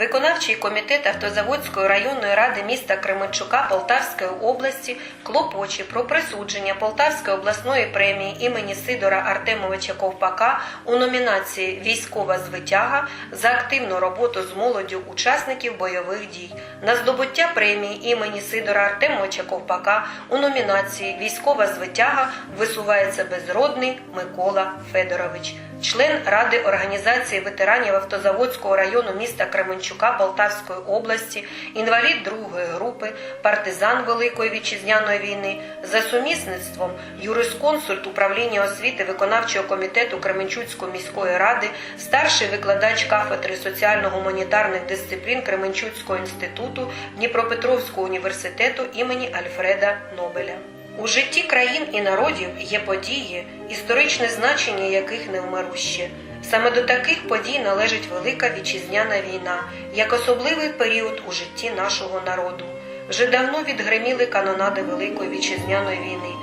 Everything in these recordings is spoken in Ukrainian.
Виконавчий комітет Автозаводської районної ради міста Кременчука Полтавської області клопоче про присудження Полтавської обласної премії імені Сидора Артемовича Ковпака у номінації Військова звитяга за активну роботу з молоддю учасників бойових дій. На здобуття премії імені Сидора Артемовича Ковпака у номінації Військова звитяга висувається безродний Микола Федорович член Ради організації ветеранів Автозаводського району міста Кременчука Полтавської області, інвалід другої групи, партизан Великої вітчизняної війни, за сумісництвом юрисконсульт управління освіти виконавчого комітету Кременчуцької міської ради, старший викладач кафедри соціально-гуманітарних дисциплін Кременчуцького інституту Дніпропетровського університету імені Альфреда Нобеля. У житті країн і народів є події, історичне значення яких невмируще. Саме до таких подій належить Велика Вітчизняна війна, як особливий період у житті нашого народу. Вже давно відгриміли канонади Великої Вітчизняної війни.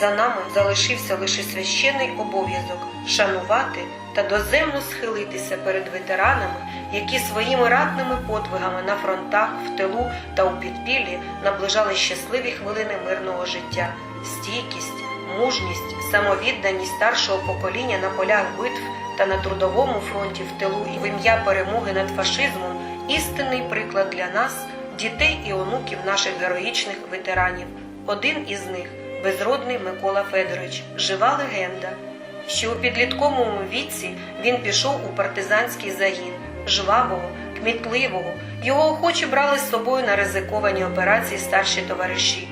За нами залишився лише священний обов'язок шанувати та доземно схилитися перед ветеранами, які своїми ратними подвигами на фронтах, в тилу та у підпіллі наближали щасливі хвилини мирного життя, стійкість, мужність, самовідданість старшого покоління на полях битв та на трудовому фронті в тилу і в ім'я перемоги над фашизмом істинний приклад для нас, дітей і онуків наших героїчних ветеранів. Один із них безродний Микола Федорович, жива легенда. Що у підлітковому віці він пішов у партизанський загін, жвавого, кмітливого, його охоче брали з собою на ризиковані операції старші товариші.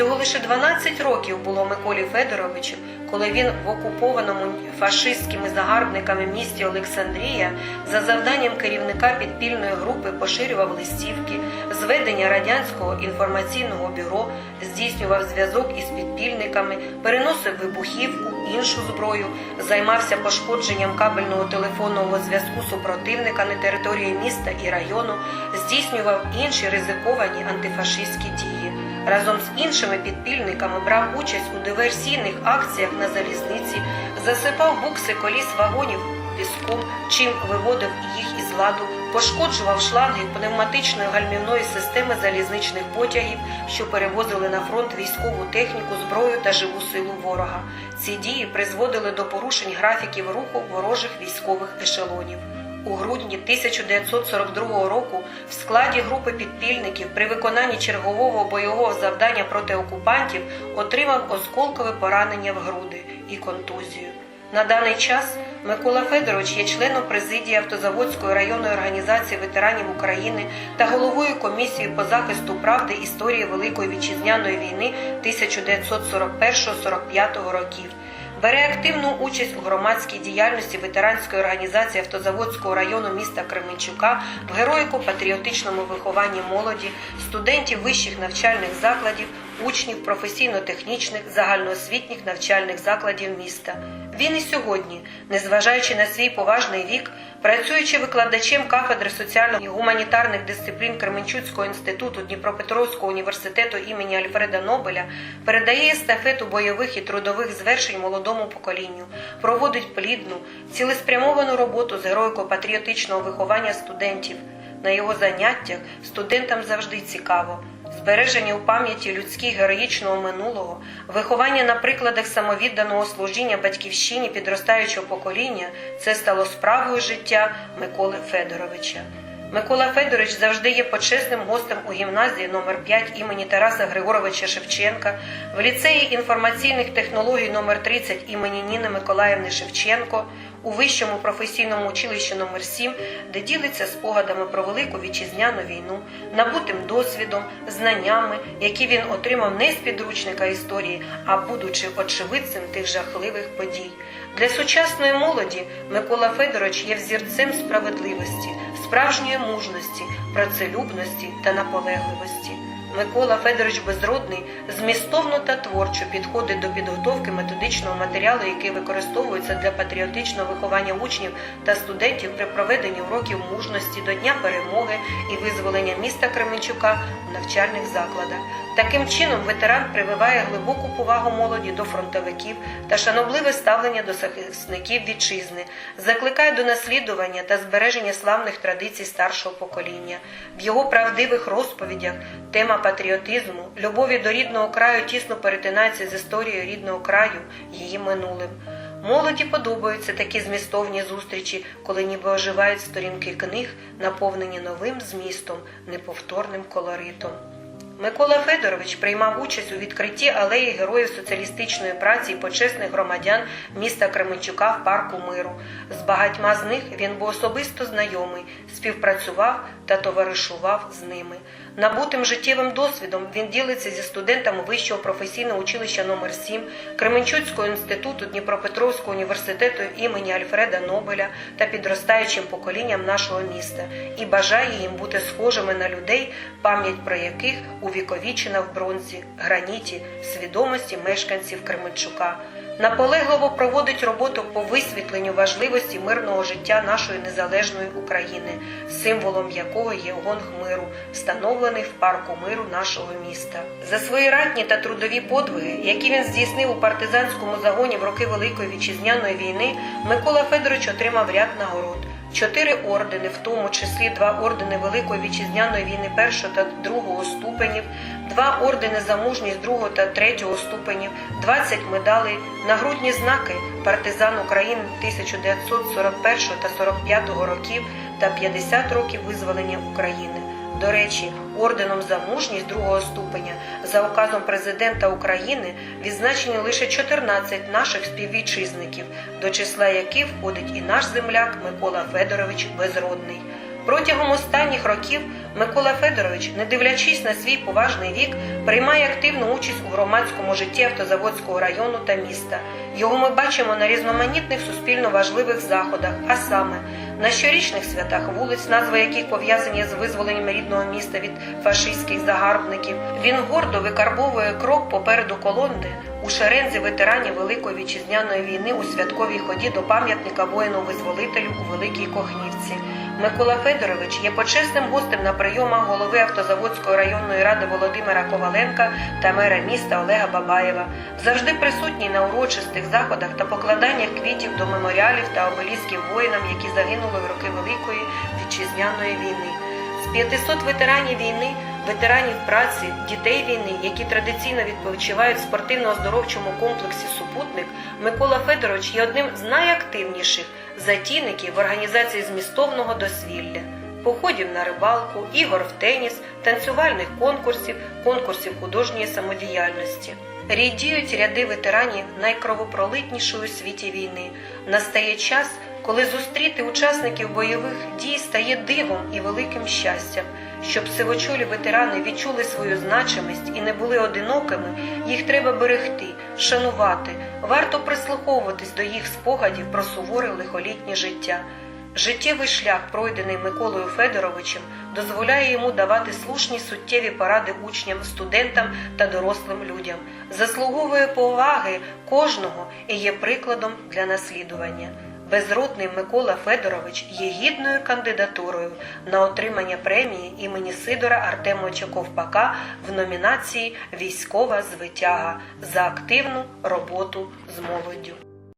Всього лише 12 років було Миколі Федоровичу, коли він в окупованому фашистськими загарбниками місті Олександрія за завданням керівника підпільної групи поширював листівки, зведення радянського інформаційного бюро, здійснював зв'язок із підпільниками, переносив вибухівку, іншу зброю, займався пошкодженням кабельного телефонного зв'язку супротивника на території міста і району, здійснював інші ризиковані антифашистські дії разом з іншими підпільниками брав участь у диверсійних акціях на залізниці, засипав букси коліс вагонів піском, чим виводив їх із ладу, пошкоджував шланги пневматичної гальмівної системи залізничних потягів, що перевозили на фронт військову техніку, зброю та живу силу ворога. Ці дії призводили до порушень графіків руху ворожих військових ешелонів. У грудні 1942 року в складі групи підпільників при виконанні чергового бойового завдання проти окупантів отримав осколкове поранення в груди і контузію. На даний час Микола Федорович є членом президії Автозаводської районної організації ветеранів України та головою комісії по захисту правди історії Великої вітчизняної війни 1941-45 років бере активну участь у громадській діяльності ветеранської організації Автозаводського району міста Кременчука в героїко-патріотичному вихованні молоді, студентів вищих навчальних закладів, учнів професійно-технічних загальноосвітніх навчальних закладів міста. Він і сьогодні, незважаючи на свій поважний вік, працюючи викладачем кафедри соціально-гуманітарних дисциплін Кременчуцького інституту Дніпропетровського університету імені Альфреда Нобеля, передає естафету бойових і трудових звершень молодому поколінню, проводить плідну, цілеспрямовану роботу з героїко-патріотичного виховання студентів. На його заняттях студентам завжди цікаво. Збереження у пам'яті людських героїчного минулого, виховання на прикладах самовідданого служіння батьківщині підростаючого покоління це стало справою життя Миколи Федоровича. Микола Федорович завжди є почесним гостем у гімназії номер 5 імені Тараса Григоровича Шевченка, в ліцеї інформаційних технологій номер 30 імені Ніни Миколаївни Шевченко, у вищому професійному училищі номер 7 де ділиться спогадами про велику вітчизняну війну, набутим досвідом, знаннями, які він отримав не з підручника історії, а будучи очевидцем тих жахливих подій. Для сучасної молоді Микола Федорович є взірцем справедливості, справжньої мужності, працелюбності та наполегливості. Микола Федорович Безродний змістовно та творчо підходить до підготовки методичного матеріалу, який використовується для патріотичного виховання учнів та студентів при проведенні уроків мужності до Дня перемоги і визволення міста Кременчука в навчальних закладах. Таким чином, ветеран прививає глибоку повагу молоді до фронтовиків та шанобливе ставлення до захисників вітчизни, закликає до наслідування та збереження славних традицій старшого покоління. В його правдивих розповідях тема патріотизму, любові до рідного краю тісно перетинається з історією рідного краю, її минулим. Молоді подобаються такі змістовні зустрічі, коли ніби оживають сторінки книг, наповнені новим змістом, неповторним колоритом. Микола Федорович приймав участь у відкритті алеї Героїв соціалістичної праці і почесних громадян міста Кременчука в парку миру. З багатьма з них він був особисто знайомий, співпрацював та товаришував з ними. Набутим життєвим досвідом він ділиться зі студентами Вищого професійного училища номер 7 Кременчуцького інституту Дніпропетровського університету імені Альфреда Нобеля та підростаючим поколінням нашого міста і бажає їм бути схожими на людей, пам'ять про яких увіковічена в бронзі, граніті, свідомості мешканців Кременчука. Наполегливо проводить роботу по висвітленню важливості мирного життя нашої незалежної України, символом якого є гонг миру, встановлений в парку миру нашого міста. За свої ратні та трудові подвиги, які він здійснив у партизанському загоні в роки Великої вітчизняної війни, Микола Федорович отримав ряд нагород. Чотири ордени, в тому числі два ордени Великої вітчизняної війни першого та другого ступенів, два ордени за мужність другого та третього ступенів, 20 медалей, нагрудні знаки партизан України 1941 та 45 років та 50 років визволення України. До речі, орденом за мужність другого ступеня за указом президента України відзначені лише 14 наших співвітчизників, до числа яких входить і наш земляк Микола Федорович Безродний. Протягом останніх років Микола Федорович, не дивлячись на свій поважний вік, приймає активну участь у громадському житті Автозаводського району та міста. Його ми бачимо на різноманітних суспільно важливих заходах, а саме на щорічних святах вулиць, назви яких пов'язані з визволенням рідного міста від фашистських загарбників. Він гордо викарбовує крок попереду колонни у шерензі ветеранів Великої вітчизняної війни у святковій ході до пам'ятника воїну-визволителю у Великій Кохнівці. Микола Федорович є почесним гостем на прийомах голови Автозаводської районної ради Володимира Коваленка та мера міста Олега Бабаєва. Завжди присутній на урочистих заходах та покладаннях квітів до меморіалів та обелісків воїнам, які загинули в роки Великої вітчизняної війни. З 500 ветеранів війни, ветеранів праці, дітей війни, які традиційно відпочивають в спортивно-оздоровчому комплексі Супутник, Микола Федорович є одним з найактивніших затійників в організації змістовного дозвілля, походів на рибалку, ігор в теніс, танцювальних конкурсів, конкурсів художньої самодіяльності. Рідіють ряди ветеранів найкровопролитнішої у світі війни. Настає час, коли зустріти учасників бойових дій стає дивом і великим щастям. Щоб сивочолі ветерани відчули свою значимість і не були одинокими, їх треба берегти, шанувати. Варто прислуховуватись до їх спогадів про суворе лихолітнє життя. Життєвий шлях, пройдений Миколою Федоровичем, дозволяє йому давати слушні суттєві поради учням, студентам та дорослим людям, заслуговує поваги кожного і є прикладом для наслідування. Безродний Микола Федорович є гідною кандидатурою на отримання премії імені Сидора Артемовича Ковпака в номінації Військова звитяга за активну роботу з молоддю.